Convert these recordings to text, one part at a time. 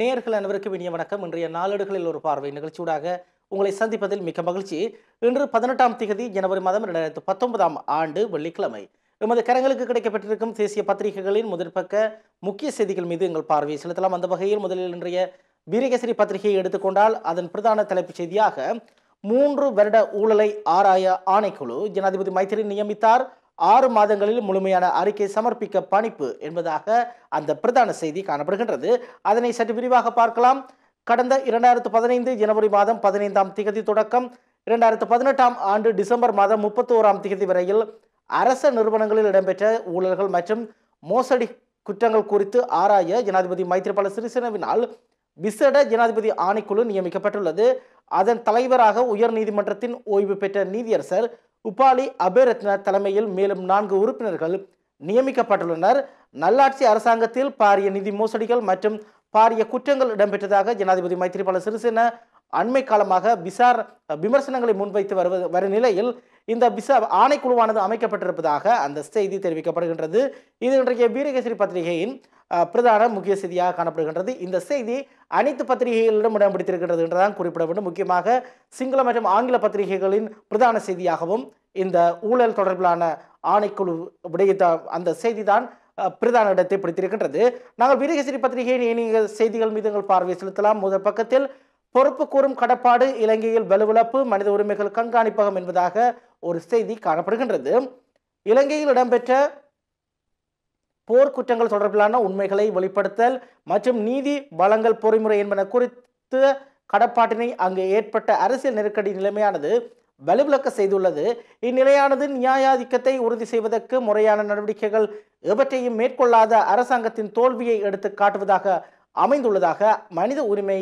நேர்கள் அனைவருக்கும் இனிய வணக்கம். இன்றைய நாளேடுகளில் ஒரு பார்வை நிகழ்ச்சியூடாக உங்களை சந்திப்பதில் மிக்க மகிழ்ச்சி. இன்று பதினெட்டாம் திகதி ஜனவரி மாதம் இரண்டாயிரத்து பத்தொன்பதாம் ஆண்டு வெள்ளிக்கிழமை. எமது கரங்களுக்கு கிடைக்கப்பட்டிருக்கும் தேசிய பத்திரிகைகளின் முதற்பக்க முக்கிய செய்திகள் மீது எங்கள் பார்வையை செலுத்தலாம். அந்த வகையில் முதலில் இன்றைய வீரகேசரி பத்திரிகையை எடுத்துக்கொண்டால் அதன் பிரதான தலைப்புச் செய்தியாக மூன்று வருட ஊழலை ஆராய ஆணைக்குழு ஜனாதிபதி மைத்திரி நியமித்தார். ஆறு மாதங்களில் முழுமையான அறிக்கை சமர்ப்பிக்க பணிப்பு என்பதாக அந்த பிரதான செய்தி காணப்படுகின்றது. அதனை சற்று விரிவாக பார்க்கலாம். கடந்த இரண்டாயிரத்து பதினைந்து ஜனவரி மாதம் பதினைந்தாம் திகதி தொடக்கம் இரண்டாயிரத்து பதினெட்டாம் ஆண்டு டிசம்பர் மாதம் முப்பத்தோராம் திகதி வரையில் அரச நிறுவனங்களில் இடம்பெற்ற ஊழல்கள் மற்றும் மோசடி குற்றங்கள் குறித்து ஆராய ஜனாதிபதி மைத்ரிபால சிறிசேனவினால் விசேட ஜனாதிபதி ஆணைக்குழு நியமிக்கப்பட்டுள்ளது. அதன் தலைவராக உயர் நீதிமன்றத்தின் ஓய்வு பெற்ற நீதியரசர் உபாலி அபேரத்ன தலைமையில் மேலும் நான்கு உறுப்பினர்கள் நியமிக்கப்பட்டுள்ளனர். நல்லாட்சி அரசாங்கத்தில் பாரிய நிதி மோசடிகள் மற்றும் பாரிய குற்றங்கள் இடம்பெற்றதாக ஜனாதிபதி மைத்ரிபால சிறிசேன அண்மை காலமாக விசார விமர்சனங்களை முன்வைத்து வருவது வரும் நிலையில் இந்த விசா ஆணைக்குழுவானது அமைக்கப்பட்டிருப்பதாக அந்த செய்தி தெரிவிக்கப்படுகின்றது. இது இன்றைய வீரகேசரி பத்திரிகையின் பிரதான முக்கிய செய்தியாக காணப்படுகின்றது. இந்த செய்தி அனைத்து பத்திரிகைகளிடம் இடம் பிடித்திருக்கின்றது என்றுதான் குறிப்பிட வேண்டும். முக்கியமாக சிங்கள மற்றும் ஆங்கில பத்திரிகைகளின் பிரதான செய்தியாகவும் இந்த ஊழல் தொடர்பிலான ஆணைக்குழு விடயத்த அந்த செய்திதான் பிரதான இடத்தை பிடித்திருக்கின்றது. நாங்கள் வீரகேசரி பத்திரிகையின் இணைய செய்திகள் மீது எங்கள் பார்வை செலுத்தலாம். முதல் பக்கத்தில் பொறுப்பு கூறும் கடப்பாடு இலங்கையில் வலுவிழப்பு மனித உரிமைகள் கண்காணிப்பகம் என்பதாக ஒரு செய்தி காணப்படுகின்றது. இலங்கையில் இடம்பெற்ற போர்க்குற்றங்கள் தொடர்பிலான உண்மைகளை வெளிப்படுத்தல் மற்றும் நீதி வழங்கல் பொறிமுறை என்பன குறித்த கடப்பாட்டினை அங்கு ஏற்பட்ட அரசியல் நெருக்கடி நிலைமையானது வலுவிழக்க செய்துள்ளது. இந்நிலையானது நியாயாதிக்கத்தை உறுதி செய்வதற்கு முறையான நடவடிக்கைகள் எவற்றையும் மேற்கொள்ளாத அரசாங்கத்தின் தோல்வியை எடுத்து காட்டுவதாக அமைந்துள்ளதாக மனித உரிமை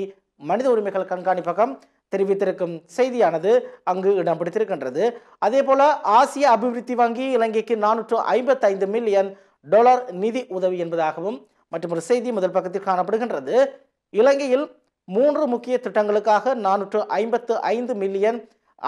மனித உரிமைகள் கண்காணிப்பகம் தெரிவித்திருக்கும் செய்தியானது அங்கு இடம் பிடித்திருக்கின்றது. அதே போல ஆசிய அபிவிருத்தி வங்கி இலங்கைக்கு நானூற்று ஐம்பத்தைந்து மில்லியன் டாலர் நிதி உதவி என்பதாகவும் மற்றும் ஒரு செய்தி முதல் பக்கத்தில் காணப்படுகின்றது. இலங்கையில் மூன்று முக்கிய திட்டங்களுக்காக நானூற்று ஐம்பத்து ஐந்து மில்லியன்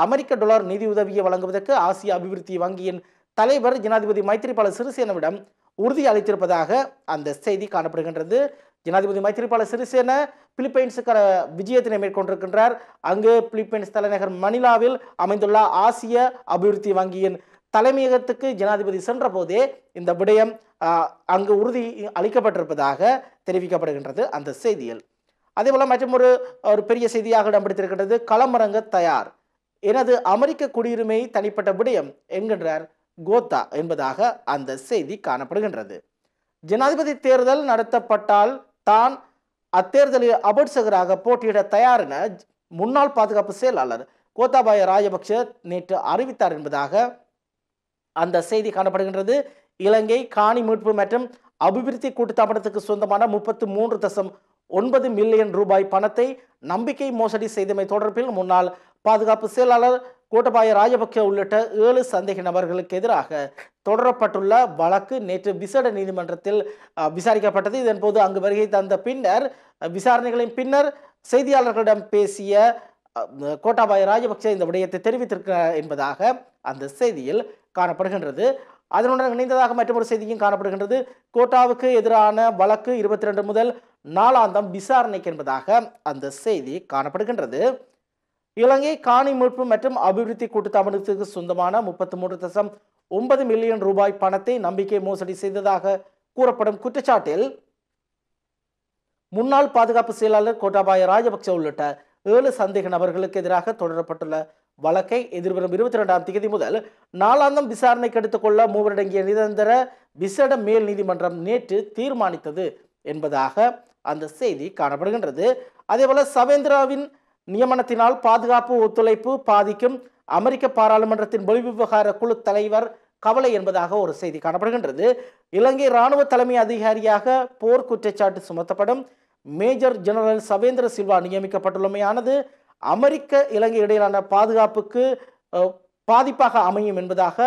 அமெரிக்க டாலர் நிதி உதவியை வழங்குவதற்கு ஆசிய அபிவிருத்தி வங்கியின் தலைவர் ஜனாதிபதி மைத்ரிபால சிறிசேனவிடம் உறுதி அளித்திருப்பதாக அந்த செய்தி காணப்படுகின்றது. ஜனாதிபதி மைத்ரிபால சிறிசேன பிலிப்பைன்ஸுக்கான விஜயத்தினை மேற்கொண்டிருக்கின்றார். அங்கு பிலிப்பைன்ஸ் தலைநகர் மணிலாவில் அமைந்துள்ள ஆசிய அபிவிருத்தி வங்கியின் தலைமையகத்துக்கு ஜனாதிபதி சென்ற போதே இந்த விடயம் அங்கு உறுதி அளிக்கப்பட்டிருப்பதாக தெரிவிக்கப்படுகின்றது அந்த செய்தியில். அதேபோல் மற்றும் ஒரு ஒரு பெரிய செய்தியாக இடம் பிடித்திருக்கின்றது களமிறங்க தயார். எனது அமெரிக்க குடியுரிமை தனிப்பட்ட விடயம் என்கின்றார் கோத்தா என்பதாக அந்த செய்தி காணப்படுகின்றது. ஜனாதிபதி தேர்தல் நடத்தப்பட்டால் தான் அத்தேர்தலில் அபட்சகராக போட்டியிட தயார் என முன்னாள் பாதுகாப்பு செயலாளர் கோத்தாபாய ராஜபக்ஷ நேற்று அறிவித்தார் என்பதாக அந்த செய்தி காணப்படுகின்றது. இலங்கை காணி மீட்பு மற்றும் அபிவிருத்தி கூட்டுத்தாபனத்துக்கு சொந்தமான முப்பத்து மூன்று தசம் ஒன்பது மில்லியன் ரூபாய் பணத்தை நம்பிக்கை மோசடி செய்தமை தொடர்பில் முன்னாள் பாதுகாப்பு செயலாளர் கோட்டபாய ராஜபக்ஷ உள்ளிட்ட ஏழு சந்தேக நபர்களுக்கு எதிராக தொடரப்பட்டுள்ள வழக்கு நேற்று விசேட நீதிமன்றத்தில் விசாரிக்கப்பட்டது. இதன்போது அங்கு வருகை தந்த பின்னர் விசாரணைகளின் பின்னர் செய்தியாளர்களிடம் பேசிய கோட்டாபாய ராஜபக்ஷ இந்த விடயத்தை தெரிவித்திருக்கிறார் என்பதாக அந்த செய்தியில் காணப்படுகின்றது. அதனுடன் இணைந்ததாக மற்றொரு செய்தியும் காணப்படுகின்றது. கோட்டாவுக்கு எதிரான வழக்கு இருபத்தி ரெண்டு முதல் நாளாந்தம் விசாரணைக்கு என்பதாக அந்த செய்தி காணப்படுகின்றது. இலங்கை காணி மீட்பு மற்றும் அபிவிருத்தி கூட்டுத்தாபனத்துக்கு சொந்தமான முப்பத்தி மூன்று தசம் ஒன்பது மில்லியன் ரூபாய் பணத்தை நம்பிக்கை மோசடி செய்ததாக கூறப்படும் குற்றச்சாட்டில் முன்னாள் பாதுகாப்பு செயலாளர் கோட்டாபாய ராஜபக்சே உள்ளிட்ட ஏழு சந்தேக நபர்களுக்கு எதிராக தொடரப்பட்டுள்ள வழக்கை எதிர்வரும் இருபத்தி ரெண்டாம் தேதி முதல் நாளாந்தம் விசாரணைக்கு எடுத்துக்கொள்ள மூவரடங்கிய நிரந்தர விசேட மேல் நீதிமன்றம் நேற்று தீர்மானித்தது என்பதாக அந்த செய்தி காணப்படுகின்றது. அதேபோல சவேந்திராவின் நியமனத்தினால் பாதுகாப்பு ஒத்துழைப்பு பாதிக்கும் அமெரிக்க பாராளுமன்றத்தின் வெளிவிவகார குழு தலைவர் கவலை என்பதாக ஒரு செய்தி காணப்படுகின்றது. இலங்கை இராணுவ தலைமை அதிகாரியாக போர் குற்றச்சாட்டு சுமத்தப்படும் மேஜர் ஜெனரல் சவேந்திர சில்வா நியமிக்கப்பட்டுள்ளமையானது. அமெரிக்க இலங்கை இடையிலான பாதுகாப்புக்கு பாதிப்பாக அமையும் என்பதாக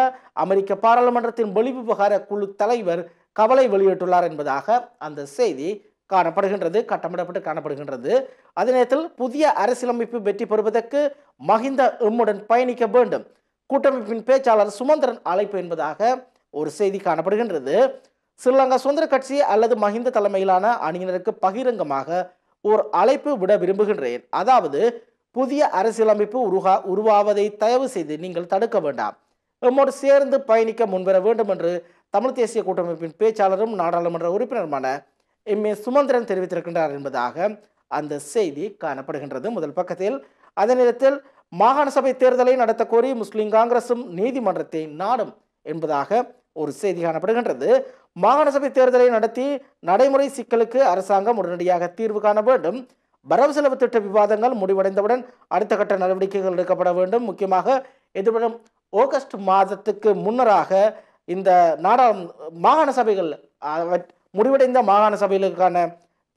அமெரிக்க பாராளுமன்றத்தின் வெளிவிவகார குழு தலைவர் கவலை வெளியிட்டுள்ளார் என்பதாக அந்த செய்தி காணப்படுகின்றது கட்டமிடப்பட்டு காணப்படுகின்றது. அதே நேரத்தில் புதிய அரசியலமைப்பு வெற்றி பெறுவதற்கு மஹிந்த எம்முடன் பயணிக்க வேண்டும். கூட்டமைப்பின் பேச்சாளர் சுமந்திரன் அழைப்பு என்பதாக ஒரு செய்தி காணப்படுகின்றது. ஸ்ரீலங்கா சுதந்திர கட்சி அல்லது மஹிந்த தலைமையிலான அணியினருக்கு பகிரங்கமாக ஓர் அழைப்பு விட விரும்புகின்றேன். அதாவது புதிய அரசியலமைப்பு உருகா உருவாவதை தயவு செய்து நீங்கள் தடுக்க வேண்டாம். எம்மோடு சேர்ந்து பயணிக்க முன்வர வேண்டும் என்று தமிழ் தேசிய கூட்டமைப்பின் பேச்சாளரும் நாடாளுமன்ற உறுப்பினருமான எம். ஏ. சுமந்திரன் தெரிவித்திருக்கின்றார் என்பதாக அந்த செய்தி காணப்படுகின்றது. முதல் பக்கத்தில் அதே நேரத்தில் மாகாண சபை தேர்தலை நடத்தக்கோரி முஸ்லீம் முஸ்லிம் காங்கிரசும் நீதிமன்றத்தை நாடும் என்பதாக ஒரு செய்தி காணப்படுகின்றது. மாகாண சபை தேர்தலை நடத்தி நடைமுறை சிக்கலுக்கு அரசாங்கம் உடனடியாக தீர்வு காண வேண்டும். வரவு செலவு திட்ட விவாதங்கள் முடிவடைந்தவுடன் அடுத்த கட்ட நடவடிக்கைகள் எடுக்கப்பட வேண்டும். முக்கியமாக எதிர்வரும் ஆகஸ்ட் மாதத்துக்கு முன்னராக இந்த நாடா மாகாண சபைகள் முடிவடைந்த மாகாண சபைகளுக்கான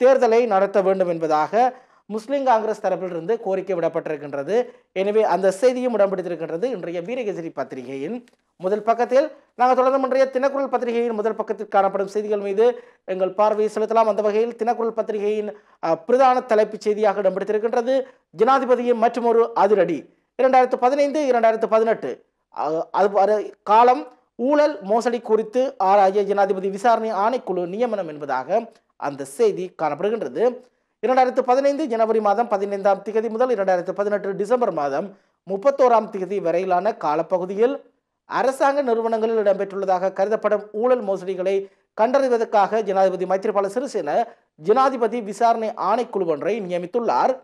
தேர்தலை நடத்த வேண்டும் என்பதாக முஸ்லீம் காங்கிரஸ் தரப்பிலிருந்து கோரிக்கை விடப்பட்டிருக்கின்றது. எனவே அந்த செய்தியும் இடம்பிடித்திருக்கின்றது இன்றைய வீரகேசரி பத்திரிகையின் முதல் பக்கத்தில் நாங்கள் தொடர்ந்து இன்றைய தினக்குரல் பத்திரிகையின் முதல் பக்கத்தில் காணப்படும் செய்திகள் மீது எங்கள் பார்வையை செலுத்தலாம். அந்த வகையில் தினக்குரல் பத்திரிகையின் பிரதான தலைப்புச் செய்தியாக இடம்பிடித்திருக்கின்றது ஜனாதிபதியின் மற்றொரு அதிரடி. இரண்டாயிரத்து பதினைந்து இரண்டாயிரத்து பதினெட்டு. அது காலம் ஊழல் மோசடி குறித்து ஆராய ஜனாதிபதி விசாரணை ஆணைக்குழு நியமனம் என்பதாக அந்த செய்தி காணப்படுகின்றது. இரண்டாயிரத்து பதினைந்து ஜனவரி மாதம் பதினைந்தாம் திகதி முதல் இரண்டாயிரத்து பதினெட்டு டிசம்பர் மாதம் முப்பத்தோராம் திகதி வரையிலான காலப்பகுதியில் அரசாங்க நிறுவனங்களில் இடம்பெற்றுள்ளதாக கருதப்படும் ஊழல் மோசடிகளை கண்டறிவதற்காக ஜனாதிபதி மைத்ரிபால சிறிசேன ஜனாதிபதி விசாரணை ஆணைக்குழு ஒன்றை நியமித்துள்ளார்.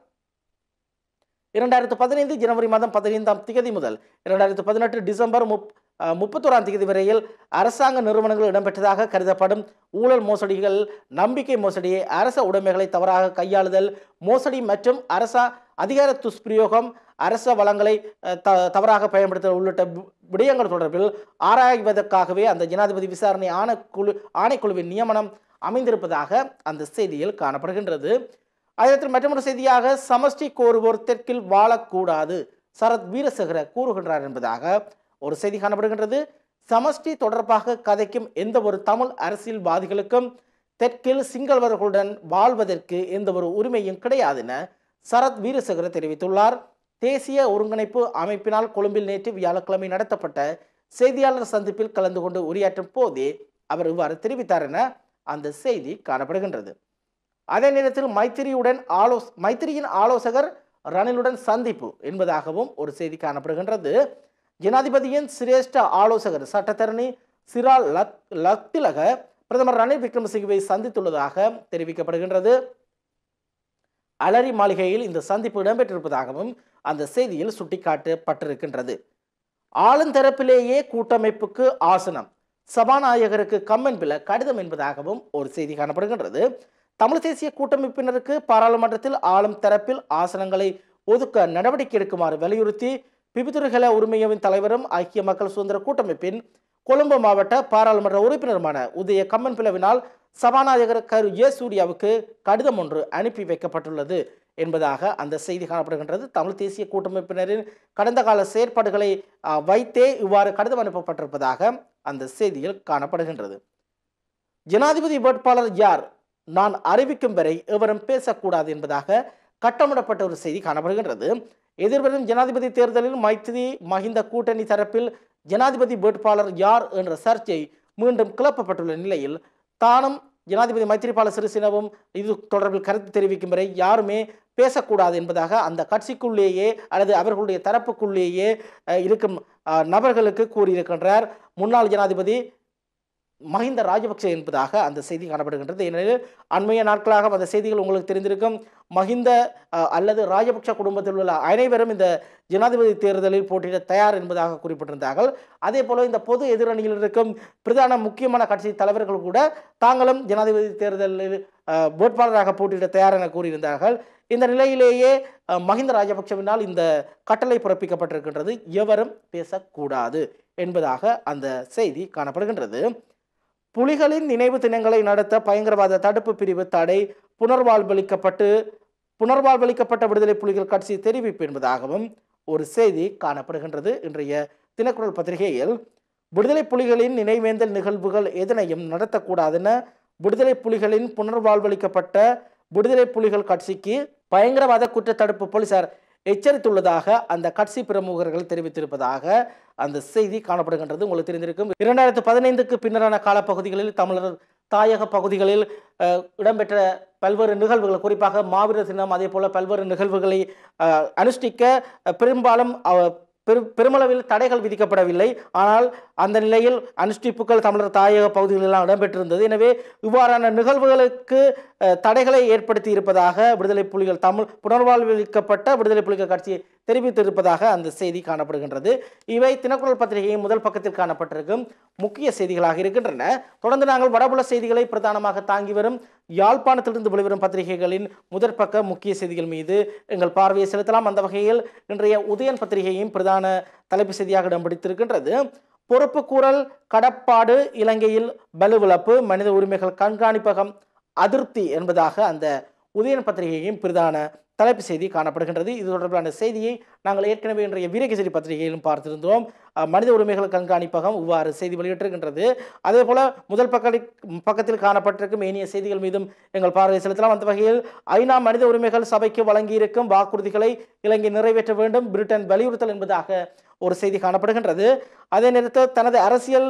இரண்டாயிரத்து பதினைந்து ஜனவரி மாதம் பதினைந்தாம் திகதி முதல் இரண்டாயிரத்து பதினெட்டு டிசம்பர் முப் முப்பத்தோராம் தேதி வரையில் அரசாங்க நிறுவனங்கள் இடம்பெற்றதாக கருதப்படும் ஊழல் மோசடிகள் நம்பிக்கை மோசடியை அரச உடைமைகளை தவறாக கையாளுதல் மோசடி மற்றும் அரச அதிகார துஷ்பிரயோகம் அரச வளங்களை த தவறாக பயன்படுத்துதல் உள்ளிட்ட விடயங்கள் தொடர்பில் ஆராய்வதற்காகவே அந்த ஜனாதிபதி விசாரணை ஆணைக்குழு ஆணைக்குழுவின் நியமனம் அமைந்திருப்பதாக அந்த செய்தியில் காணப்படுகின்றது. அதற்கு மற்றொரு செய்தியாக சமஷ்டி கோருவோர் தெற்கில் வாழக்கூடாது சரத் வீரசேகர கூறுகின்றார் என்பதாக ஒரு செய்தி காணப்படுகின்றது. சமஷ்டி தொடர்பாக கதைக்கும் எந்த ஒரு தமிழ் அரசியல்வாதிகளுக்கும் தெற்கில் சிங்களவர்களுடன் வாழ்வதற்கு எந்த ஒரு உரிமையும் கிடையாது என சரத் வீரசேகர தெரிவித்துள்ளார். தேசிய ஒருங்கிணைப்பு அமைப்பினால் கொழும்பில் நேற்று வியாழக்கிழமை நடத்தப்பட்ட செய்தியாளர் சந்திப்பில் கலந்து கொண்டு உரையாற்றும் போதே அவர் இவ்வாறு தெரிவித்தார் என அந்த செய்தி காணப்படுகின்றது. அதே நேரத்தில் மைத்திரியுடன் ஆலோ மைத்திரியின் ஆலோசகர் ரணிலுடன் சந்திப்பு என்பதாகவும் ஒரு செய்தி காணப்படுகின்றது. ஜனாதிபதியின் சிரேஷ்ட ஆலோசகர் சட்டத்தரணி சிரா லத் லத்திலக பிரதமர் ரணில் விக்ரமசிங்கவை சந்தித்துள்ளதாக தெரிவிக்கப்படுகின்றது. அலரி மாளிகையில் இந்த சந்திப்பு இடம்பெற்றிருப்பதாகவும் அந்த செய்தியில் சுட்டிக்காட்டப்பட்டிருக்கின்றது. ஆளுந்தரப்பிலேயே கூட்டமைப்புக்கு ஆசனம். சபாநாயகருக்கு கம்மன் பில கடிதம் என்பதாகவும் ஒரு செய்தி காணப்படுகின்றது. தமிழ் தேசிய கூட்டமைப்பினருக்கு பாராளுமன்றத்தில் ஆளும் தரப்பில் ஆசனங்களை ஒதுக்க நடவடிக்கை எடுக்குமாறு வலியுறுத்தி பிபிதுருகல உரிமையவின் தலைவரும் ஐக்கிய மக்கள் சுதந்திர கூட்டமைப்பின் கொழும்பு மாவட்ட பாராளுமன்ற உறுப்பினருமான உதய கம்மன் பிளவினால் சபாநாயகர் கரு ஏ சூர்யாவுக்கு கடிதம் ஒன்று அனுப்பி வைக்கப்பட்டுள்ளது என்பதாக அந்த செய்தி காணப்படுகின்றது. தமிழ் தேசிய கூட்டமைப்பினரின் கடந்த கால செயற்பாடுகளை வைத்தே இவ்வாறு கடிதம் அனுப்பப்பட்டிருப்பதாக அந்த செய்தியில் காணப்படுகின்றது. ஜனாதிபதி வேட்பாளர் யார்? நான் அறிவிக்கும் வரை எவரும் பேசக்கூடாது என்பதாக கட்டமிடப்பட்ட ஒரு செய்தி காணப்படுகின்றது. எதிர்வரும் ஜனாதிபதி தேர்தலில் மைத்திரி மஹிந்த கூட்டணி தரப்பில் ஜனாதிபதி வேட்பாளர் யார் என்ற சர்ச்சை மீண்டும் கிளப்பப்பட்டுள்ள நிலையில் தானும் ஜனாதிபதி மைத்திரிபால சிறிசேனவும் இது தொடர்பில் கருத்து தெரிவிக்கும் வரை யாருமே பேசக்கூடாது என்பதாக அந்த கட்சிக்குள்ளேயே அல்லது அவர்களுடைய தரப்புக்குள்ளேயே இருக்கும் நபர்களுக்கு கூறியிருக்கின்றார். முன்னாள் ஜனாதிபதி மஹிந்த ராஜபக்சே என்பதாக அந்த செய்தி காணப்படுகின்றது. ஏனெனில் அண்மைய நாட்களாக அந்த செய்திகள் உங்களுக்கு தெரிந்திருக்கும் மஹிந்த அல்லது ராஜபக்ச குடும்பத்தில் உள்ள அனைவரும் இந்த ஜனாதிபதி தேர்தலில் போட்டியிட தயார் என்பதாக குறிப்பிட்டிருந்தார்கள். அதே போல இந்த பொது எதிரணியில் இருக்கும் பிரதான முக்கியமான கட்சி தலைவர்கள் கூட தாங்களும் ஜனாதிபதி தேர்தலில் வேட்பாளராக போட்டியிட தயார் என கூறியிருந்தார்கள். இந்த நிலையிலேயே மஹிந்த ராஜபக்சவினால் இந்த கட்டளை பிறப்பிக்கப்பட்டிருக்கின்றது. எவரும் பேசக்கூடாது என்பதாக அந்த செய்தி காணப்படுகின்றது. புலிகளின் நினைவு தினங்களை நடத்த பயங்கரவாத தடுப்பு பிரிவு தடை புனர்வாழ்வளிக்கப்பட்டு புனர்வாழ்வளிக்கப்பட்ட விடுதலை புலிகள் கட்சி தெரிவிப்பு என்பதாகவும் ஒரு செய்தி காணப்படுகின்றது. இன்றைய தினக்குரல் பத்திரிகையில் விடுதலை புலிகளின் நினைவேந்தல் நிகழ்வுகள் எதனையும் நடத்தக்கூடாதென விடுதலை புலிகளின் புனர்வாழ்வளிக்கப்பட்ட விடுதலை புலிகள் கட்சிக்கு பயங்கரவாத குற்றத்தடுப்பு போலீசார் எச்சரித்துள்ளதாக அந்த கட்சி பிரமுகர்கள் தெரிவித்திருப்பதாக அந்த செய்தி காணப்படுகின்றது. உங்களுக்கு தெரிந்திருக்கும். இரண்டாயிரத்து பதினைந்துக்கு பின்னரான காலப்பகுதிகளில் தமிழர் தாயக பகுதிகளில் இடம்பெற்ற பல்வேறு நிகழ்வுகள் குறிப்பாக மாவீரர் தினம் அதே போல பல்வேறு நிகழ்வுகளை அனுஷ்டிக்க பெரும்பாலும் பெரு பெருமளவில் தடைகள் விதிக்கப்படவில்லை. ஆனால் அந்த நிலையில் அனுஷ்டிப்புகள் தமிழர் தாயக பகுதிகளெல்லாம் இடம்பெற்றிருந்தது. எனவே இவ்வாறான நிகழ்வுகளுக்கு தடைகளை ஏற்படுத்தி இருப்பதாக விடுதலை புலிகள் தமிழ் புனர்வாழ்விக்கப்பட்ட விடுதலை புலிகள் கட்சி தெரிவித்திருப்பதாக அந்த செய்தி காணப்படுகின்றது. இவை தினக்குரல் பத்திரிகையின் முதல் பக்கத்தில் காணப்பட்டிருக்கும் முக்கிய செய்திகளாக இருக்கின்றன. தொடர்ந்து நாங்கள் வடபுல செய்திகளை பிரதானமாக தாங்கி வரும் யாழ்ப்பாணத்திலிருந்து வெளிவரும் பத்திரிகைகளின் முதற் பக்க முக்கிய செய்திகள் மீது எங்கள் பார்வையை செலுத்தலாம். அந்த வகையில் இன்றைய உதயன் பத்திரிகையும் பிரதான தலைப்பு செய்தியாக இடம் பிடித்திருக்கின்றது. பொறுப்பு கூறல் கடப்பாடு இலங்கையில் பலுவிழப்பு மனித உரிமைகள் கண்காணிப்பகம் அதிருப்தி என்பதாக அந்த உதயன் பத்திரிகையும் பிரதான தலைப்பு செய்தி காணப்படுகின்றது. இது தொடர்பான செய்தியை நாங்கள் ஏற்கனவே இன்றைய வீரகேசரி பத்திரிகையிலும் பார்த்திருந்தோம். மனித உரிமைகள் கண்காணிப்பகம் இவ்வாறு செய்தி வெளியிட்டிருக்கின்றது. அதே போல முதல் பக்க பக்கத்தில் காணப்பட்டிருக்கும் ஏனைய செய்திகள் மீதும் எங்கள் பார்வை செலுத்தலாம். அந்த வகையில் ஐநா மனித உரிமைகள் சபைக்கு வழங்கியிருக்கும் வாக்குறுதிகளை இலங்கை நிறைவேற்ற வேண்டும். பிரிட்டன் வலியுறுத்தல் என்பதாக ஒரு செய்தி காணப்படுகின்றது. அதே நேரத்தில் தனது அரசியல்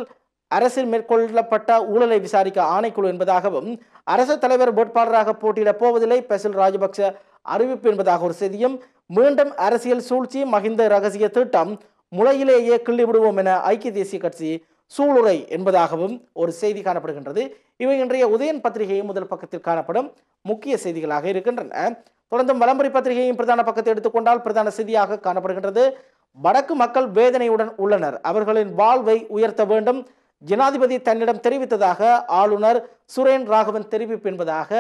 அரசில் மேற்கொள்ளப்பட்ட ஊழலை விசாரிக்க ஆணைக்குழு என்பதாகவும் அரசு தலைவர் வேட்பாளராக போட்டியிடப் போவதில்லை. பெசில் ராஜபக்ச அறிவிப்பு என்பதாக ஒரு செய்தியும் மீண்டும் அரசியல் சூழ்ச்சி மகிந்த ரகசிய திட்டம் முளையிலேயே கிள்ளிவிடுவோம் என ஐக்கிய தேசிய கட்சி சூளுரை என்பதாகவும் ஒரு செய்தி காணப்படுகின்றது. இவை இன்றைய உதயன் பத்திரிகையும் முதல் பக்கத்தில் காணப்படும் முக்கிய செய்திகளாக இருக்கின்றன. தொடர்ந்து வலம்புரி பத்திரிகையின் பிரதான பக்கத்தை எடுத்துக்கொண்டால் பிரதான செய்தியாக காணப்படுகின்றது. வடக்கு மக்கள் வேதனையுடன் உள்ளனர். அவர்களின் வாழ்வை உயர்த்த வேண்டும். ஜனாதிபதி தன்னிடம் தெரிவித்ததாக ஆளுநர் சுரேன் ராகவன் தெரிவிப்பு என்பதாக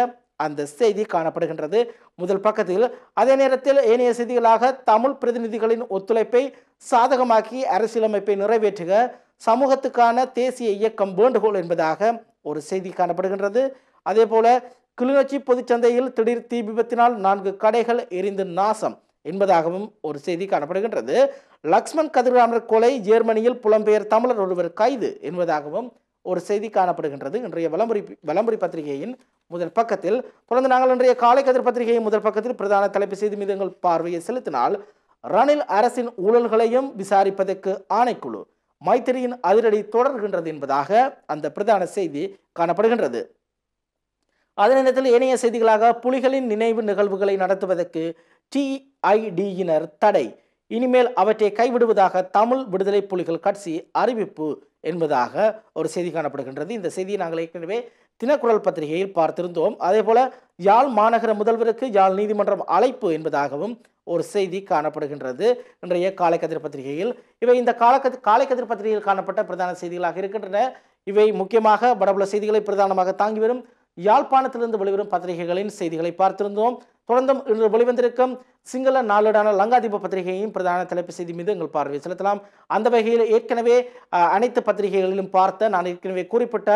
அந்த செய்தி காணப்படுகின்றது. முதல் பக்கத்தில் அதே நேரத்தில் ஏனைய செய்திகளாக தமிழ் பிரதிநிதிகளின் ஒத்துழைப்பை சாதகமாக்கி அரசியலமைப்பை நிறைவேற்றுக சமூகத்துக்கான தேசிய இயக்கம் வேண்டுகோள் என்பதாக ஒரு செய்தி காணப்படுகின்றது. அதே போல கிளிநொச்சி பொதுச்சந்தையில் திடீர் தீ விபத்தினால் நான்கு கடைகள் எரிந்து நாசம் என்பதாகவும் ஒரு செய்தி காணப்படுகின்றது. லக்ஷ்மண் கதிர்காமர் கொலை ஜெர்மனியில் புலம்பெயர் தமிழர் ஒருவர் கைது என்பதாகவும் ஒரு செய்தி காணப்படுகின்றது. இன்றைய வலம்புரி வலம்புரி பத்திரிகையின் முதல் பக்கத்தில் தொடர்ந்து நாங்கள் இன்றைய காலை கதிர் பத்திரிகையின் முதல் பக்கத்தில் பிரதான தலைப்பு செய்தி மீது எங்கள் பார்வையை செலுத்தினால் ரணில் அரசின் ஊழல்களையும் விசாரிப்பதற்கு ஆணைக்குழு மைத்திரியின் அதிரடி தொடர்கின்றது என்பதாக அந்த பிரதான செய்தி காணப்படுகின்றது. அதே நேரத்தில் ஏனைய செய்திகளாக புலிகளின் நினைவு நிகழ்வுகளை நடத்துவதற்கு டிஐடியினர் தடை. இனிமேல் அவற்றை கைவிடுவதாக தமிழ் விடுதலை புலிகள் கட்சி அறிவிப்பு என்பதாக ஒரு செய்தி காணப்படுகின்றது. இந்த செய்தியை நாங்கள் ஏற்கனவே தினக்குரல் பத்திரிகையில் பார்த்திருந்தோம். அதே போல யாழ் மாநகர முதல்வருக்கு யாழ் நீதிமன்றம் அழைப்பு என்பதாகவும் ஒரு செய்தி காணப்படுகின்றது. இன்றைய காலைக்கதிர் பத்திரிகையில். இவை இந்த காலக்கதி காலைக்கதிர் பத்திரிகையில் காணப்பட்ட பிரதான செய்திகளாக இருக்கின்றன. இவை முக்கியமாக வடபுல செய்திகளை பிரதானமாக தாங்கி வரும் யாழ்ப்பாணத்திலிருந்து வெளிவரும் பத்திரிகைகளின் செய்திகளை பார்த்திருந்தோம். தொடர்ந்தும் இன்று வெளிவந்திருக்கும் சிங்கள நாளேடான லங்காதீப பத்திரிகையையும் பிரதான தலைப்பு செய்தி மீது எங்கள் பார்வை செலுத்தலாம். அந்த வகையில் ஏற்கனவே அனைத்து பத்திரிகைகளிலும் பார்த்த நான் ஏற்கனவே குறிப்பிட்ட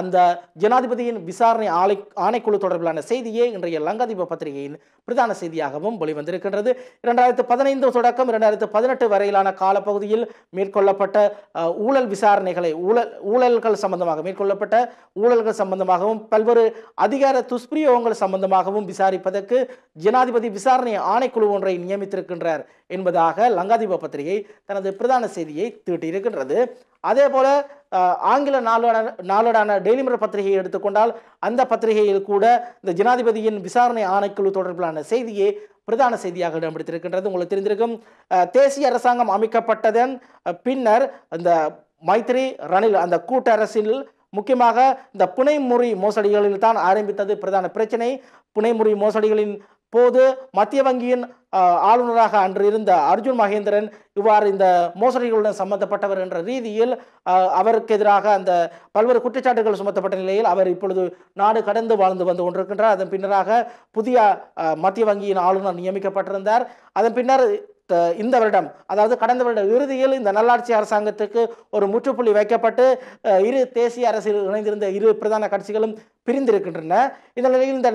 அந்த ஜனாதிபதியின் விசாரணை ஆலை ஆணைக்குழு தொடர்பிலான செய்தியே இன்றைய லங்காதீப பத்திரிகையின் பிரதான செய்தியாகவும் வெளிவந்திருக்கின்றது. இரண்டாயிரத்து பதினைந்து தொடக்கம் இரண்டாயிரத்து பதினெட்டு வரையிலான காலப்பகுதியில் மேற்கொள்ளப்பட்ட ஊழல் விசாரணைகளை ஊழல் ஊழல்கள் சம்பந்தமாக மேற்கொள்ளப்பட்ட ஊழல்கள் சம்பந்தமாகவும் பல்வேறு அதிகார துஷ்பிரயோகங்கள் சம்பந்தமாகவும் விசாரிப்பதற்கு ஜனாதிபதி விசாரணை ஆணை குழு ஒன்றை நியமித்திருக்கின்றார் என்பதாக லங்காதீப பத்திரிகை தனது பிரதான செய்தியை தீட்டியிருக்கின்றது. அதே போல ஆங்கில நாளோடான நாளோடான டெய்லி மிரர் பத்திரிகையை எடுத்துக்கொண்டால் அந்த பத்திரிகையில் கூட இந்த ஜனாதிபதியின் விசாரணை ஆணைக்குழு தொடர்பிலான செய்தியை பிரதான செய்தியாக இடம் பிடித்திருக்கின்றது. உங்களுக்கு தெரிந்திருக்கும் தேசிய அரசாங்கம் அமைக்கப்பட்டதன் பின்னர் இந்த மைத்திரி ரணில் அந்த கூட்டரசில் முக்கியமாக இந்த புனைமுறி மோசடிகளில் தான் ஆரம்பித்தது பிரதான பிரச்சனை. புனைமுறி மோசடிகளின் போது மத்திய வங்கியின் ஆளுநராக அன்று இருந்த அர்ஜுன் மகேந்திரன் இவ்வாறு இந்த மோசடிகளுடன் சம்பந்தப்பட்டவர் என்ற ரீதியில் அவருக்கு எதிராக அந்த பல்வேறு குற்றச்சாட்டுகள் சுமத்தப்பட்ட நிலையில் அவர் இப்பொழுது நாடு கடந்து வாழ்ந்து வந்து கொண்டிருக்கின்றார். அதன் பின்னராக புதிய மத்திய வங்கியின் ஆளுநர் நியமிக்கப்பட்டிருந்தார். அதன் பின்னர் இந்த வருடம் அதாவது கடந்த வருட இறுதியில் இந்த நல்லாட்சி அரசாங்கத்துக்கு ஒரு முற்றுப்புள்ளி வைக்கப்பட்டு இரு தேசிய அரசில் இணைந்திருந்த இரு பிரதான கட்சிகளும் பிரிந்திருக்கின்றன. இந்த நிலையில் இந்த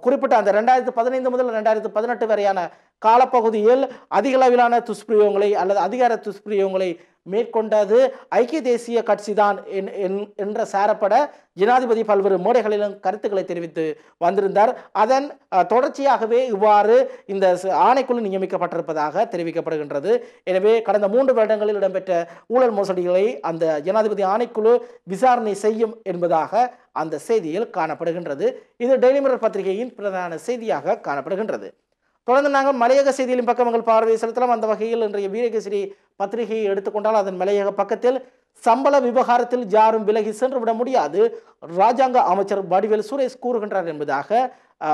குறிப்பிட்ட அந்த ரெண்டாயிரத்து பதினைந்து முதல் ரெண்டாயிரத்து பதினெட்டு வரையான காலப்பகுதியில் அதிக அளவிலான துஷ்பிரயோகங்களை அல்லது அதிகார துஷ்பிரயோகங்களை மேற்கொண்டது ஐக்கிய தேசிய கட்சிதான் என்- என்- என்ற சாரப்பட ஜனாதிபதி பல்வேறு மேடைகளிலும் கருத்துக்களை தெரிவித்து வந்திருந்தார். அதன் தொடர்ச்சியாகவே இவ்வாறு இந்த ஆணைக்குழு நியமிக்கப்பட்டிருப்பதாக தெரிவிக்கப்படுகின்றது. எனவே கடந்த மூன்று வருடங்களில் இடம்பெற்ற ஊழல் மோசடிகளை அந்த ஜனாதிபதி ஆணைக்குழு விசாரணை செய்யும் என்பதாக அந்த செய்தியில் காணப்படுகின்றது. இது டெய்லி மிரர் பத்திரிகையின் பிரதான செய்தியாக காணப்படுகின்றது. தொடர்ந்து நாங்கள் மலையக செய்தியிலும் பக்கங்கள் பார்வையை செலுத்தலாம். அந்த வகையில் இன்றைய வீரகேசரி பத்திரிகையை எடுத்துக்கொண்டால் அதன் மலையக பக்கத்தில் சம்பள விவகாரத்தில் யாரும் விலகி சென்று விட முடியாது. ராஜாங்க அமைச்சர் வடிவேல் சுரேஷ் கூறுகின்றார் என்பதாக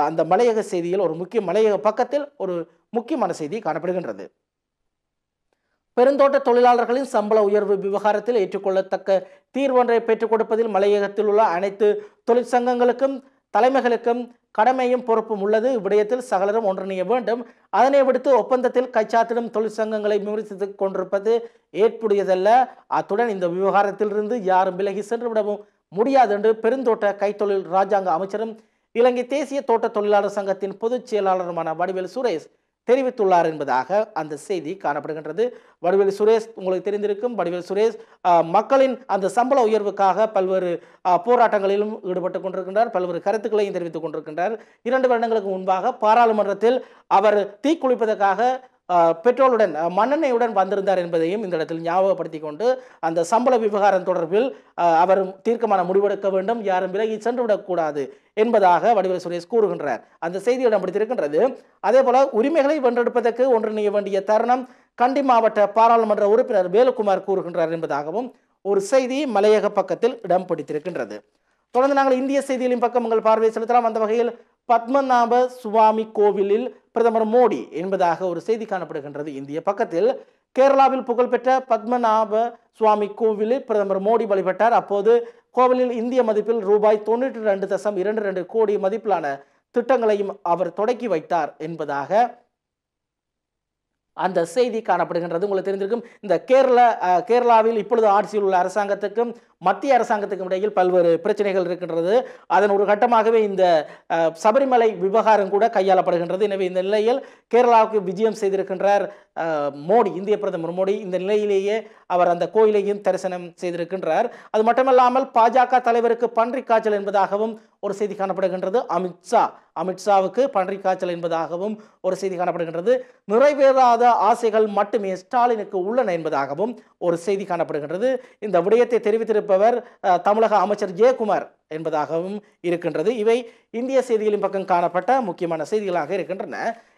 அந்த மலையக செய்தியில் ஒரு முக்கிய மலையக பக்கத்தில் ஒரு முக்கியமான செய்தி காணப்படுகின்றது. பெருந்தோட்ட தொழிலாளர்களின் சம்பள உயர்வு விவகாரத்தில் ஏற்றுக்கொள்ளத்தக்க தீர்வொன்றை பெற்றுக் கொடுப்பதில் மலையகத்தில் உள்ள அனைத்து தொழிற்சங்கங்களுக்கும் தலைமைகளுக்கும் கடமையும் பொறுப்பும் உள்ளது. இவ்விடயத்தில் சகலரும் ஒன்றிணைய வேண்டும். அதனை விடுத்து ஒப்பந்தத்தில் கைச்சாத்திடும் தொழிற்சங்கங்களை விமர்சித்துக் கொண்டிருப்பது ஏற்புடையதல்ல. அத்துடன் இந்த விவகாரத்திலிருந்து யாரும் விலகி சென்று விடவும் முடியாது என்று பெருந்தோட்ட கைத்தொழில் ராஜாங்க அமைச்சரும் இலங்கை தேசிய தோட்ட தொழிலாளர் சங்கத்தின் பொதுச் செயலாளருமான வடிவேல் சுரேஷ் தெரிவித்துள்ளார் என்பதாக அந்த செய்தி காணப்படுகின்றது. வடிவேல் சுரேஷ் உங்களுக்கு தெரிந்திருக்கும் வடிவேல் சுரேஷ் மக்களின் அந்த சம்பள உயர்வுக்காக பல்வேறு போராட்டங்களிலும் ஈடுபட்டு கொண்டிருக்கின்றார் பல்வேறு கருத்துக்களையும் தெரிவித்துக் கொண்டிருக்கின்றார். இரண்டு வருடங்களுக்கு முன்பாக பாராளுமன்றத்தில் அவர் தீக்குளிப்பதற்காக பெட்ரோலுடன் ஆஹ், மண்ணெண்ணெயுடன் வந்திருந்தார் என்பதையும் இந்த இடத்தில் ஞாபகப்படுத்தி கொண்டு அந்த சம்பள விவகாரம் தொடர்பில் அவர் தீர்க்கமான முடிவெடுக்க வேண்டும் யாரும் விலகி சென்றுவிடக்கூடாது என்பதாக வடிவேல் சுரேஷ் கூறுகின்றார். அந்த செய்தி இடம் பிடித்திருக்கின்றது அதே போல உரிமைகளை வென்றெடுப்பதற்கு ஒன்றிணைய வேண்டிய தருணம் கண்டி மாவட்ட பாராளுமன்ற உறுப்பினர் வேலுக்குமார் கூறுகின்றார் என்பதாகவும் ஒரு செய்தி மலையக பக்கத்தில் இடம் பிடித்திருக்கின்றது. தொடர்ந்து நாங்கள் இந்திய செய்திகளின் பக்கம் உங்கள் பார்வை செலுத்தலாம். அந்த வகையில் பத்மநாப சுவாமி கோவிலில் பிரதமர் மோடி என்பதாக ஒரு செய்தி காணப்படுகின்றது. இந்திய பக்கத்தில் கேரளாவில் புகழ்பெற்ற பத்மநாப சுவாமி கோவிலில் பிரதமர் மோடி வழிபட்டார். அப்போது கோவிலில் இந்திய மதிப்பில் ரூபாய் தொண்ணூற்றி ரெண்டு தசம் இரண்டு ரெண்டு கோடி மதிப்பிலான திட்டங்களையும் அவர் தொடக்கி வைத்தார் என்பதாக அந்த செய்தி காணப்படுகின்றது. உங்களுக்கு தெரிந்திருக்கும் இந்த கேரள கேரளாவில் இப்பொழுது ஆட்சியில் உள்ள அரசாங்கத்துக்கும் மத்திய அரசாங்கத்துக்கும் இடையில் பல்வேறு பிரச்சனைகள் இருக்கின்றது. அதன் ஒரு கட்டமாகவே இந்த சபரிமலை விவகாரம் கூட கையாளப்படுகின்றது. எனவே இந்த நிலையில் கேரளாவுக்கு விஜயம் செய்திருக்கின்றார் மோடி இந்திய பிரதமர் மோடி. இந்த நிலையிலேயே அவர் அந்த கோயிலையும் தரிசனம் செய்திருக்கின்றார். அது மட்டுமல்லாமல் பாஜக தலைவருக்கு பன்றி காய்ச்சல் என்பதாகவும் ஒரு செய்தி காணப்படுகின்றது. அமித்ஷா அமித்ஷாவுக்கு பன்றி காய்ச்சல் என்பதாகவும் ஒரு செய்தி காணப்படுகின்றது. நிறைவேறாத ஆசைகள் மட்டுமே ஸ்டாலினுக்கு உள்ளன என்பதாகவும் ஒரு செய்தி காணப்படுகின்றது. இந்த விடயத்தை தெரிவித்திருப்ப அஹ், தமிழக அமைச்சர் ஜெயக்குமார் என்பதாகவும் இருக்கின்றது. இவை இந்திய செய்திகளின் பக்கம் காணப்பட்ட முக்கியமான செய்திகளாக இருக்கின்றன.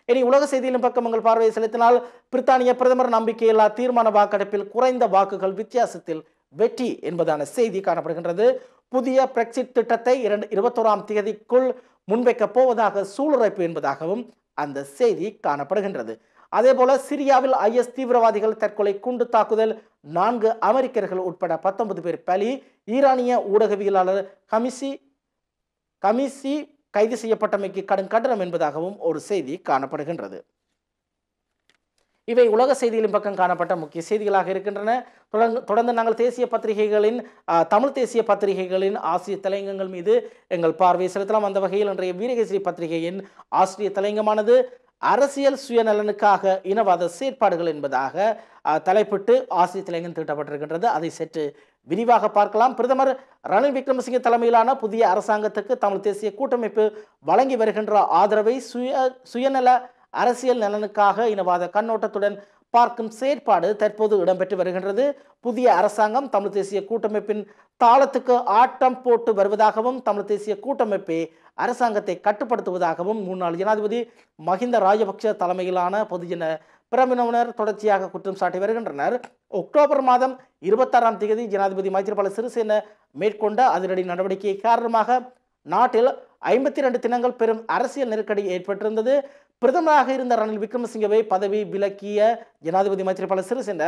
இனி உலக செய்திகளின் பக்கம் உங்கள் பார்வையை செலுத்தினால் பிரித்தானிய பிரதமர் நம்பிக்கையில்லா தீர்மான வாக்கெடுப்பில் குறைந்த வாக்குகள் வித்தியாசத்தில் வெற்றி என்பதான செய்தி காணப்படுகின்றது. புதிய பிரெக்சிட் திட்டத்தை இரண்டு இருபத்தோராம் தேதிக்குள் முன்வைக்கப் போவதாக சூளுரைப்பு என்பதாகவும் அந்த செய்தி காணப்படுகின்றது. அதேபோல சிரியாவில் ஐஎஸ் தீவிரவாதிகள் தற்கொலை குண்டு தாக்குதல் நான்கு அமெரிக்கர்கள் உட்பட பத்தொன்பது பேர் பலி ஈரானிய ஊடகவியலாளர் கமிசி கமிசி கைது செய்யப்பட்டமைக்கு கடும் கண்டனம் என்பதாகவும் ஒரு செய்தி காணப்படுகின்றது. இவை உலக செய்திகளின் பக்கம் காணப்பட்ட முக்கிய செய்திகளாக இருக்கின்றன. தொடர்ந்து தொடர்ந்து நாங்கள் தேசிய பத்திரிகைகளின் தமிழ் தேசிய பத்திரிகைகளின் ஆசிரிய தலையங்கங்கள் மீது எங்கள் பார்வையை செலுத்தலாம். அந்த வகையில் இன்றைய வீரகேசரி பத்திரிகையின் ஆசிரியர் தலையங்கமானது அரசியல் சுயநலனுக்காக இனவாத செயற்பாடுகள் என்பதாக தலைப்பிட்டு ஆசிரியர் தலைங்கம் தீட்டப்பட்டிருக்கின்றது. அதை சற்று விரிவாக பார்க்கலாம். பிரதமர் ரணில் விக்ரமசிங்க தலைமையிலான புதிய அரசாங்கத்துக்கு தமிழ் தேசிய கூட்டமைப்பு வழங்கி வருகின்ற ஆதரவை சுய சுயநல அரசியல் நலனுக்காக இனவாத கண்ணோட்டத்துடன் பார்க்கும் செயற்பாடு தற்போது இடம்பெற்று வருகின்றது. புதிய அரசாங்கம் தமிழ் தேசிய கூட்டமைப்பின் தாளத்துக்கு ஆட்டம் போட்டு வருவதாகவும் தமிழ் தேசிய கூட்டமைப்பே அரசாங்கத்தை கட்டுப்படுத்துவதாகவும் முன்னாள் ஜனாதிபதி மஹிந்த ராஜபக்ஷ தலைமையிலான பொதுஜன பிரமினவினர் தொடர்ச்சியாக குற்றம் சாட்டி வருகின்றனர். அக்டோபர் மாதம் இருபத்தாறாம் தேதி ஜனாதிபதி மைத்திரிபால சிறிசேன மேற்கொண்ட அதிரடி நடவடிக்கை காரணமாக நாட்டில் ஐம்பத்தி ரெண்டு தினங்கள் பெரும் அரசியல் நெருக்கடி ஏற்பட்டிருந்தது. பிரதமராக இருந்த ரணில் விக்ரமசிங்கவை பதவி விலக்கிய ஜனாதிபதி மைத்திரிபால சிறிசேன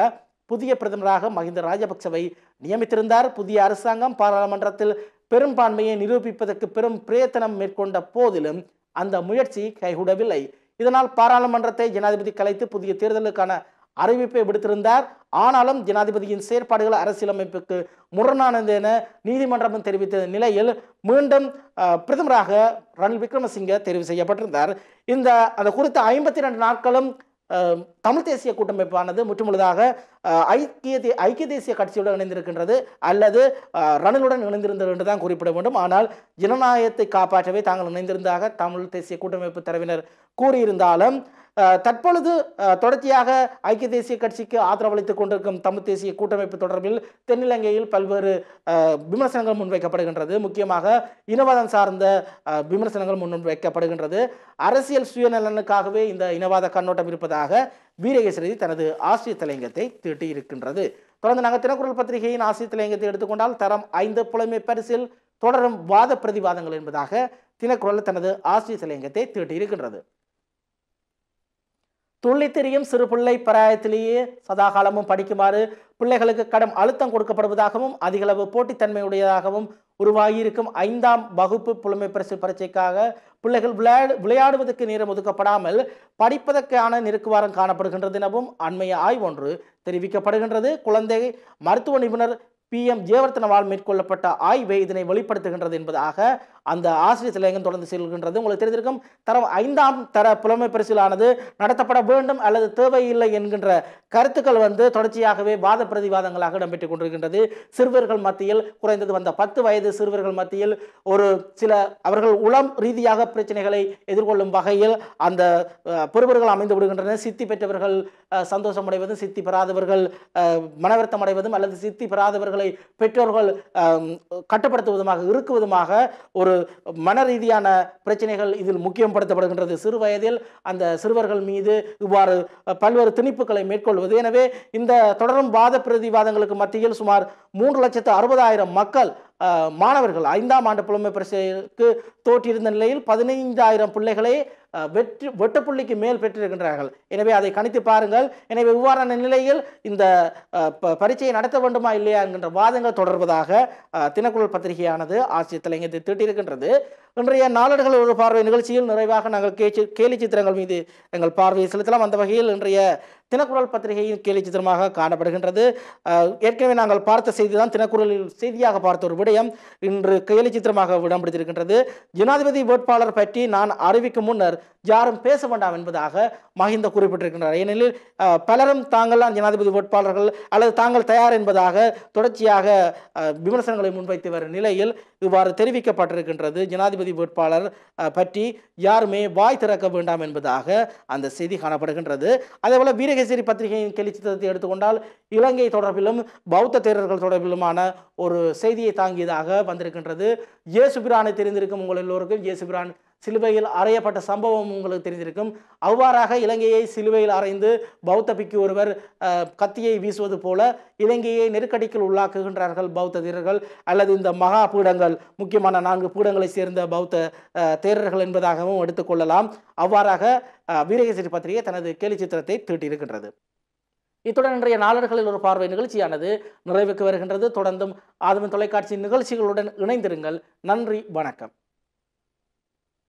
புதிய பிரதமராக மஹிந்த ராஜபக்சவை நியமித்திருந்தார். புதிய அரசாங்கம் பாராளுமன்றத்தில் பெரும்பான்மையை நிரூபிப்பதற்கு பெரும் பிரயத்தனம் மேற்கொண்ட போதிலும் அந்த முயற்சி கைகூடவில்லை. இதனால் பாராளுமன்றத்தை ஜனாதிபதி கலைத்து புதிய தேர்தலுக்கான அறிவிப்பை விடுத்திருந்தார். ஆனாலும் ஜனாதிபதியின் செயற்பாடுகள் அரசியலமைப்புக்கு முரணானது என நீதிமன்றம் தெரிவித்த நிலையில் மீண்டும் பிரதமராக ரணில் விக்ரமசிங்க தெரிவு செய்யப்பட்டிருந்தார். இந்த அந்த குறித்த ஐம்பத்தி ரெண்டு நாட்களும் தமிழ் தேசிய கூட்டமைப்பானது முற்றுமுழுதாக ஐக்கிய தே- ஐக்கிய தேசிய கட்சியுடன் இணைந்திருக்கின்றது அல்லது அஹ், ரணிலுடன் இணைந்திருந்தது என்று தான் குறிப்பிட வேண்டும். ஆனால் ஜனநாயகத்தை காப்பாற்றவே தாங்கள் இணைந்திருந்ததாக தமிழ் தேசிய கூட்டமைப்பு தரவினர் கூறியிருந்தாலும் தற்பொழுது தொடர்ச்சியாக ஐக்கிய தேசிய கட்சிக்கு ஆதரவளித்துக் கொண்டிருக்கும் தமிழ் தேசிய கூட்டமைப்பு தொடர்பில் தென்னிலங்கையில் பல்வேறு விமர்சனங்கள் முன்வைக்கப்படுகின்றது. முக்கியமாக இனவாதம் சார்ந்த விமர்சனங்கள் முன்வைக்கப்படுகின்றது. அரசியல் சுயநலனுக்காகவே இந்த இனவாத கண்ணோட்டம் இருப்பதாக வீரகேசரி தனது ஆசிரிய தலையங்கத்தை தீட்டியிருக்கின்றது. தொடர்ந்து நாங்கள் தினக்குரல் பத்திரிகையின் ஆசிரிய தலையங்கத்தை எடுத்துக்கொண்டால் தரம் ஐந்து புலமை பரிசில் தொடரும் வாத பிரதிவாதங்கள் என்பதாக தினக்குரல் தனது ஆசிரிய தலையங்கத்தை தீட்டியிருக்கின்றது. துள்ளி தெரியும் சிறு பிள்ளை பராயத்திலேயே சதாகாலமும் படிக்குமாறு பிள்ளைகளுக்கு கடும் அழுத்தம் கொடுக்கப்படுவதாகவும் அதிகளவு போட்டித்தன்மையுடையதாகவும் உருவாகியிருக்கும் ஐந்தாம் வகுப்பு புலமை பரிசு பரீட்சைக்காக பிள்ளைகள் விளையாடு விளையாடுவதற்கு நேரம் ஒதுக்கப்படாமல் படிப்பதற்கான நெருக்குவாரம் காணப்படுகின்றது எனவும் அண்மைய ஆய்வொன்று தெரிவிக்கப்படுகின்றது. குழந்தை மருத்துவ நிபுணர் பி எம் ஜெயவர்த்தனவால் மேற்கொள்ளப்பட்ட ஆய்வை இதனை வெளிப்படுத்துகின்றது என்பதாக அந்த ஆசிரியர் தலையங்கம் தொடர்ந்து செல்கின்றது உங்களுக்கு தெரிந்திருக்கும் தரம் ஐந்தாம் தர புலமை பரிசிலானது நடத்தப்பட வேண்டும் அல்லது தேவையில்லை என்கின்ற கருத்துக்கள் வந்து தொடர்ச்சியாகவே வாத பிரதிவாதங்களாக இடம்பெற்றுக் கொண்டிருக்கின்றது. சிறுவர்கள் மத்தியில் குறைந்தது வந்த பத்து வயது சிறுவர்கள் மத்தியில் ஒரு சில அவர்கள் உளம் ரீதியாக பிரச்சனைகளை எதிர்கொள்ளும் வகையில் அந்த அஹ், பெறுவர்கள் அமைந்து விடுகின்றன. சித்தி பெற்றவர்கள் சந்தோஷம் அடைவதும் சித்தி பெறாதவர்கள் மனவருத்தம் அடைவதும் அல்லது சித்தி பெறாதவர்களை பெற்றோர்கள் கட்டுப்படுத்துவதுமாக இருக்குவதுமாக ஒரு மன ரீதியான பிரச்சனைகள் இதில் முக்கியப்படுத்தப்படுகின்றது சிறு வயதில் அந்த சிறுவர்கள் மீது இவ்வாறு பல்வேறு திணிப்புகளை மேற்கொள்வது. எனவே இந்த தொடரும் வாத பிரதிவாதங்களுக்கு மத்தியில் சுமார் மூன்று லட்சத்து அறுபதாயிரம் மக்கள் மாணவர்கள் ஐந்தாம் ஆண்டு புலமை பரிசுக்கு தோற்றியிருந்த நிலையில் பதினைந்தாயிரம் பிள்ளைகளை வெற்றி வெட்டுப்புள்ளிக்கு மேல் பெற்றிருக்கின்றார்கள். எனவே அதை கணித்து பாருங்கள். எனவே இவ்வாறான நிலையில் இந்த ப- பரீட்சையை நடத்த வேண்டுமா இல்லையா என்கின்ற வாதங்கள் தொடர்வதாக தினக்குழல் பத்திரிகையானது ஆசிரியர் தலையங்கத்தை தீட்டியிருக்கின்றது. இன்றைய நாளடுகள் ஒரு பார்வை நிகழ்ச்சியில் நிறைவாக நாங்கள் கேலி சித்திரங்கள் மீது எங்கள் பார்வையை செலுத்தலாம். அந்த வகையில் இன்றைய தினக்குரல் பத்திரிகையின் கேலி சித்திரமாக காணப்படுகின்றது. ஏற்கனவே நாங்கள் பார்த்த செய்தி தான் தினக்குரலில் செய்தியாக பார்த்த ஒரு விடயம் இன்று கேலி சித்திரமாக இடம் பிடித்திருக்கின்றது ஜனாதிபதி வேட்பாளர் பற்றி நான் அறிவிக்கும் முன்னர் யாரும் பேச வேண்டாம் என்பதாக மஹிந்த குறிப்பிட்டிருக்கின்றார். ஏனெனில் பலரும் தாங்கள் ஜனாதிபதி வேட்பாளர்கள் அல்லது தாங்கள் தயார் என்பதாக தொடர்ச்சியாக விமர்சனங்களை முன்வைத்து வரும் நிலையில் இவ்வாறு தெரிவிக்கப்பட்டிருக்கின்றது. ஜனாதிபதி வேட்பாளர் பற்றி யாருமே வாய் திறக்க வேண்டாம் என்பதாக அந்த செய்தி காணப்படுகின்றது. அதேபோல் வீரகேசரி பத்திரிகையின் கெளிச்சித்தத்தை எடுத்துக்கொண்டால் இலங்கை தொடர்பிலும் பௌத்த தேரர்கள் தொடர்பிலுமான ஒரு செய்தியை தாங்கி வாங்கியதாக வந்திருக்கின்றது. இயேசுபிரானை தெரிந்திருக்கும் உங்கள் எல்லோருக்கும் இயேசுபிரான் சிலுவையில் அறையப்பட்ட சம்பவம் உங்களுக்கு தெரிந்திருக்கும். அவ்வாறாக இலங்கையை சிலுவையில் அறைந்து பௌத்த பிக்கு ஒருவர் அஹ், கத்தியை வீசுவது போல இலங்கையை நெருக்கடிக்குள் உள்ளாக்குகின்றார்கள் பௌத்த தீரர்கள் அல்லது இந்த மகா பீடங்கள் முக்கியமான நான்கு பீடங்களை சேர்ந்த பௌத்த தேரர்கள் என்பதாகவும் எடுத்துக்கொள்ளலாம் அவ்வாறாக வீரகேசரி பத்திரிகை தனது கேலி சித்திரத்தை தீட்டியிருக்கின்றது. இத்துடன் இன்றைய நாளர்களில் ஒரு பார்வை நிகழ்ச்சியானது நிறைவுக்கு வருகின்றது. தொடர்ந்தும் ஆதமன் தொலைக்காட்சி நிகழ்ச்சிகளுடன் இணைந்திருங்கள். நன்றி வணக்கம்.